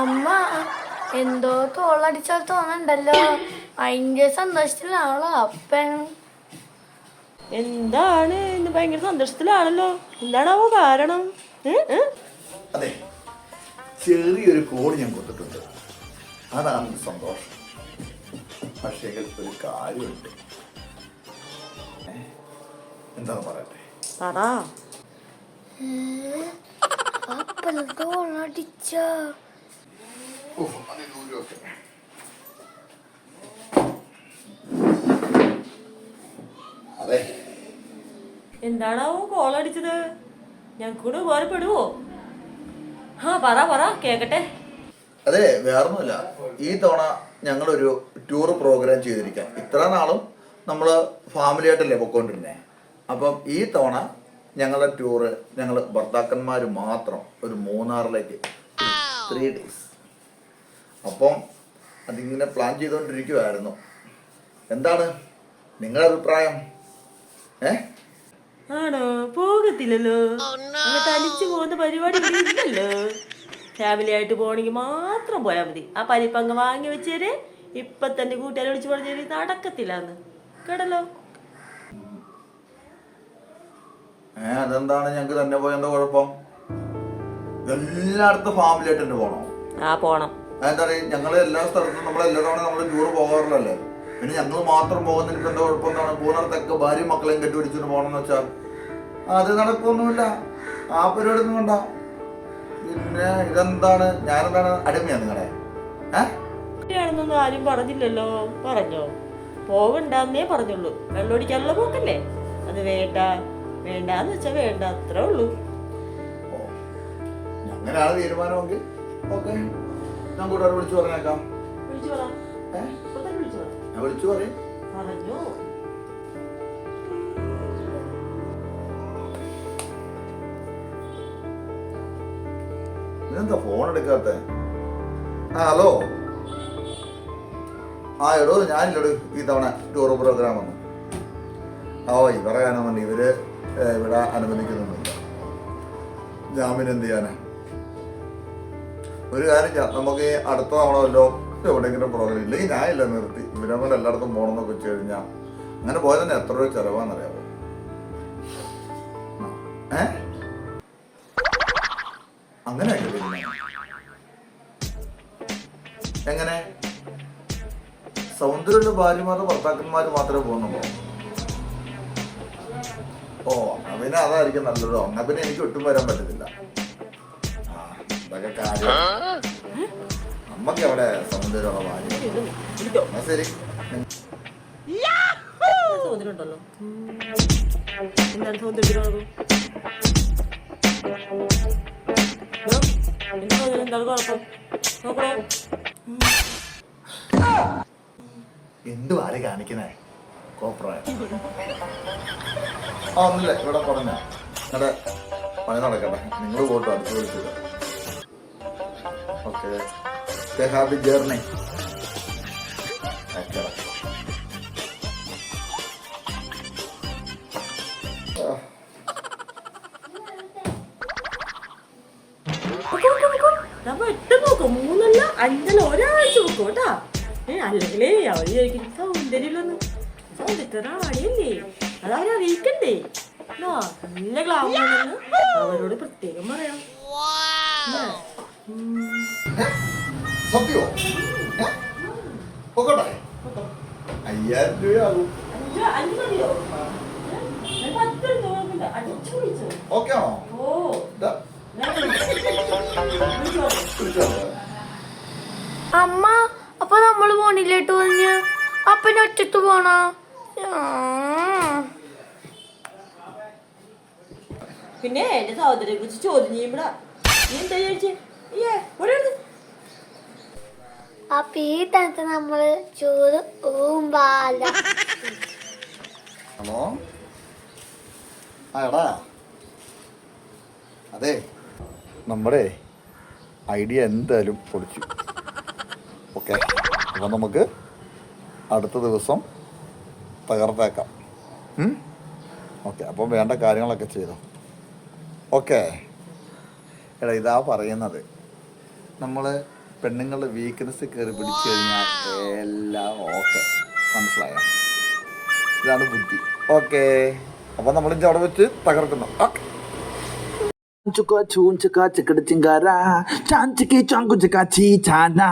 അമ്മ എന്തോ തോളടിച്ചാൽ തോന്നണ്ടല്ലോ. ഭയങ്കര സന്തോഷത്തിലാണല്ലോ അപ്പൻ. എന്താണ്? ഇന്ന് ഭയങ്കര സന്തോഷത്തിലാണല്ലോ. എന്താണാവോ കാരണം? അതെ ചെറിയൊരു കോഡ് ഞാൻ കൊടുത്തിട്ടുണ്ട്. അതാണ് സന്തോഷം. പക്ഷേ ഒരു കാര്യമുണ്ട്. എന്താണ് പറയട്ടെ? പറ. അതെ. എന്താണാവോ കോളടിച്ചത് ഞങ്ങൾക്ക് കൂടെ ഉപകാരപ്പെടുവോ? ആ പറ പറ കേക്കട്ടെ. അതെ വേറൊന്നുമില്ല. ഈ തവണ ഞങ്ങളൊരു ടൂർ പ്രോഗ്രാം ചെയ്തിരിക്കാം. ഇത്ര നാളും നമ്മൾ ഫാമിലി ആയിട്ടല്ലേ പൊക്കോണ്ടിരുന്നേ. അപ്പം ഈ തവണ ഞങ്ങളുടെ ടൂറ് ഞങ്ങൾ ഭർത്താക്കന്മാർ മാത്രം ഒരു മൂന്നാറിലേക്ക് ത്രീ ഡേയ്സ് അപ്പം അതിങ്ങനെ പ്ലാൻ ചെയ്തുകൊണ്ടിരിക്കുമായിരുന്നു എന്താണ് നിങ്ങളുടെ അഭിപ്രായം? ഏ? ആണോ? പോകത്തില്ലല്ലോ. അങ്ങനെ തനിച്ച് പോകുന്ന പരിപാടി ഇല്ലല്ലോ. ഫാമിലി ആയിട്ട് പോകണമെങ്കിൽ മാത്രം പോയാൽ മതി. ആ പരിപ്പങ്ങ് വാങ്ങി വെച്ചേര്. ഇപ്പൊ തന്നെ കൂട്ടുകാരെ വിളിച്ച് നടക്കത്തില്ല എന്ന് കേടല്ലോ ഏ അതെന്താണ് ഞങ്ങക്ക് തന്നെ പോയ എന്താ കുഴപ്പം? എല്ലായിടത്തും ഫാമിലി ആയിട്ട് തന്നെ പോകണം ആ പോണം. എന്താ പറയുക ഞങ്ങൾ എല്ലാ സ്ഥലത്തും നമ്മൾ എല്ലാ തവണ നമ്മൾ ടൂർ പോകാറില്ലല്ലേ പിന്നെ ഞങ്ങൾ മാത്രം പോകുന്നതിന് എന്താ കുഴപ്പം? എന്താണ്? പോകുന്നിടത്തൊക്കെ ഭാര്യയും മക്കളെയും കെട്ടിപിടിച്ചിട്ട് പോകണമെന്ന് വെച്ചാൽ അത് നടക്കൊന്നുമില്ല ആ പരിപാടി ഒന്നും വേണ്ട. പിന്നെ ഇതെന്താണ്? ഞാനെന്താണ് അടിമയാണ് നിങ്ങളെ? ഏ? ആണെന്നൊന്നും ആരും പറഞ്ഞില്ലല്ലോ. പറഞ്ഞോ? പോകണ്ടെന്നേ പറഞ്ഞുള്ളൂ. വെള്ളമടിക്കാനുള്ള പോക്കല്ലേ? അത് വേണ്ട. വേണ്ടാന്ന് വെച്ചാ വേണ്ട. അത്രേ ഉള്ളൂ. അങ്ങനെയാണ് തീരുമാനമെങ്കിൽ ഓക്കെ. ഞാൻ കൂട്ടുകാരെ വിളിച്ചു പറഞ്ഞേക്കാം. വിളിച്ചു പറ. വിളിച്ചു പറയും. ഇതെന്താ ഫോൺ എടുക്കാത്ത? ആ ഹലോ ആ എടോ ഞാനില്ലടോ. ഈ തവണ ടൂർ പ്രോഗ്രാം വന്നു ഓ ഇവരെ വേണ്ടി ഇവർ ഇവിടെ അനുവദിക്കുന്നുണ്ട് ഞാൻ പിന്നെ എന്ത് ചെയ്യാനാ? ഒരു കാര്യം നമുക്ക് അടുത്ത തവണ വല്ലോ എവിടെയെങ്കിലും പ്രോഗ്രാം ഇല്ലെങ്കിൽ ഇല്ല നിർത്തി. ഇവരെ കൊണ്ട് എല്ലായിടത്തും പോകണമെന്നൊക്കെ വെച്ച് കഴിഞ്ഞാൽ അങ്ങനെ പോയതന്നെ എത്ര രൂപ ചെലവാന്നറിയാവോ ഏ? അങ്ങനെ എങ്ങനെ? സൗന്ദര്യമുള്ള ഭാര്യമാരും ഭർത്താക്കന്മാർ മാത്രമേ പോകുന്നുള്ളൂ. ഓ അങ്ങനെ അതായിരിക്കും നല്ലത്. എന്നാ പിന്നെ എനിക്ക് ഒട്ടും വരാൻ പറ്റത്തില്ല. ഇതൊക്കെ നമ്മക്ക് എവിടെ സൗന്ദര്യമുള്ള ഭാര്യ. ശരി എന്നാ ശരി. സൗന്ദര്യമുണ്ടല്ലോ. കുഴപ്പം നോക്കണോ എന്ത് വാരി കാണിക്കണേ? കോപ്രായം. ഇവിടെ പറഞ്ഞ. നിങ്ങളുടെ പണി നടക്കട്ടെ. നിങ്ങൾ പോട്ടോ അടുത്ത് വിളിച്ചത് ഓക്കെ ഹാപ്പി ജേർണി നമ്മ മൂന്നല്ല ഒരാഴ്ച നോക്കും കേട്ടാ. ഏ അല്ലെങ്കിലേ അവർ ചോദിക്കും സൗന്ദര്യമില്ലെന്ന് സൗന്ദര്യത്തിന് ആടിയല്ലേ അത് അവരെ അറിയിക്കണ്ടേ? ആ, നല്ല ഗ്ലാമറാണെന്ന് അവരോട് പ്രത്യേകം പറയാം ഇല്ലേ? ഉം. സത്യോ? പോകട്ടെ അയ്യായിരം രൂപയാകും. ഓക്കെ ആണോ? ഓ ഇതാ, ഞാൻ വിളിച്ചോ. വിളിച്ചോ. അമ്മ അപ്പൊ നമ്മൾ പോണില്ലേ ടൂറിന് അപ്പന ഒറ്റത്ത് പോണോ? പിന്നെ എന്റെ സഹോദരിയെ കുറിച്ച് ചോദ്യം ചെയ്യുമ്പോഴാ. നീ എന്താ ചോദിച്ചേ. അപ്പൊ ഈ തണുത്ത് നമ്മൾ ചോറ് ഊമ്പാല ഹലോ ആടാ. എടാ അതെ നമ്മുടെ ഐഡിയ എന്തായാലും പൊളിച്ചു. ഓക്കെ. അപ്പം നമുക്ക് അടുത്ത ദിവസം തകർത്തേക്കാം. ഓക്കെ അപ്പം വേണ്ട കാര്യങ്ങളൊക്കെ ചെയ്തോ. ഓക്കെ. എടാ ഇതാ പറയുന്നത്. നമ്മൾ പെണ്ണുങ്ങളുടെ വീക്ക്നെസ് കയറി പിടിച്ചു കഴിഞ്ഞാൽ എല്ലാം ഓക്കെ. മനസ്സിലായോ? ഇതാണ് ബുദ്ധി. ഓക്കെ. അപ്പം നമ്മൾ അവിടെ വെച്ച് തകർക്കുന്നു. ഓക്കെ. చుకో చూన్ చుకా చిక్కడు చింగారా చాంచికి చాంగు చికా చీ చానా